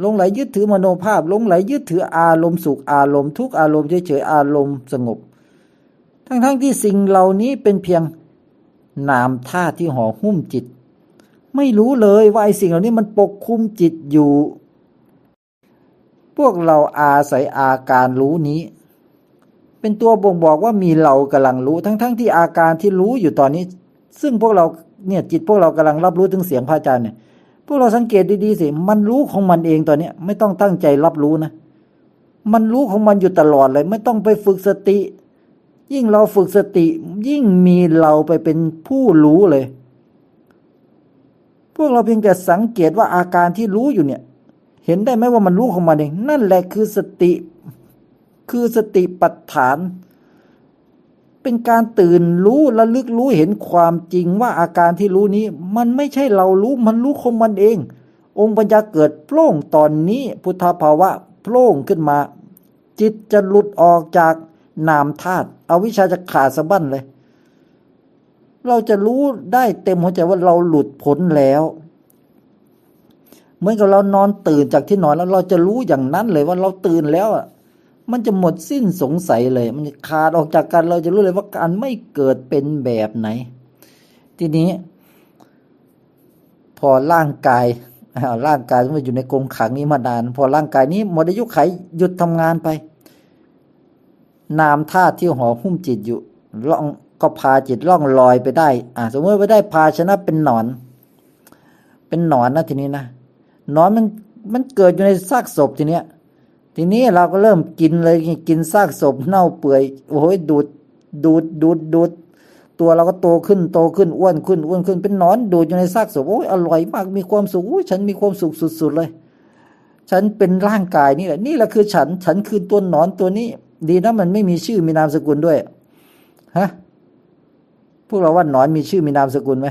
หลงไหลยึดถือมโนภาพหลงไหลยึดถืออารมณ์สุขอารมณ์ทุกข์อารมณ์เฉยๆอารมณ์สงบ ทั้งๆที่สิ่งเหล่านี้เป็นเพียงนามธาตุที่ห่อหุ้มจิต ไม่รู้เลยว่าไอ้สิ่งเหล่านี้มันปกคุมจิตอยู่ พวกเราอาศัยอาการรู้นี้ เป็นตัวบ่งบอกว่ามีเรากำลังรู้ทั้งๆที่อาการที่รู้อยู่ตอนนี้ ซึ่งพวกเราเนี่ยจิตพวกเรากำลังรับรู้ถึงเสียงพระอาจารย์เนี่ย วกเราสังเกตดีๆสิ มันรู้ของมันเองตอนนี้ไม่ต้องตั้งใจรับรู้นะ มันรู้ของมันอยู่ตลอดเลย ไม่ต้องไปฝึกสติ ยิ่งเราฝึกสติ ยิ่งมีเราไปเป็นผู้รู้เลย พวกเราเพียงแต่สังเกตว่าอาการที่รู้อยู่เนี่ย เห็นได้ไหมว่ามันรู้ของมันเอง นั่นแหละคือสติ คือสติปัฏฐาน เป็นการตื่นรู้ระลึกรู้เห็นความจริงว่าอาการที่รู้นี้ มันไม่ใช่เรารู้มันรู้ของมันเอง องค์ปัญญาเกิดโปร่งตอนนี้พุทธภาวะโปร่งขึ้นมา จิตจะหลุดออกจากนามธาตุอวิชชาจะขาดสะบั้นเลย เราจะรู้ได้เต็มหัวใจว่าเราหลุดพ้นแล้วเหมือนกับเรานอนตื่นจากที่นอนแล้วเราจะรู้อย่างนั้นเลยว่าเราตื่นแล้วอะ มันจะหมดสิ้นสงสัยเลย มันขาดออกจากกันเราจะรู้เลยว่าการไม่เกิดเป็นแบบไหน ทีนี้ พอร่างกายร่างกายมันอยู่ในกรงขังนี้มานาน พอร่างกายนี้หมดอายุไขหยุดทำงานไป นามธาตุที่ห่อหุ้มจิตอยู่ล่องก็พาจิตล่องลอยไปได้ อ่าสมมติว่าได้ภาชนะเป็นหนอน เป็นหนอนนะทีนี้นะหนอนมันมันเกิดอยู่ในซากศพทีเนี้ย ทีนี้เราก็เริ่มกินเลยกินซากศพเน่าเปื่อยโอ้ยดูดดูดดูดดูดตัวเราก็โตขึ้นโตขึ้นอ้วนขึ้นอ้วนขึ้นเป็นนอนดูดอยู่ในซากศพโอ้ยอร่อยมากมีความสุขโอ้ยฉันมีความสุขสุด ๆ เลย ฉันเป็นร่างกายนี่แหละนี่แหละคือฉัน ฉันคือตัวนอนตัวนี้ ดีนะมันไม่มีชื่อมีนามสกุลด้วยฮะพวกเราว่านอนมีชื่อมีนามสกุลไหม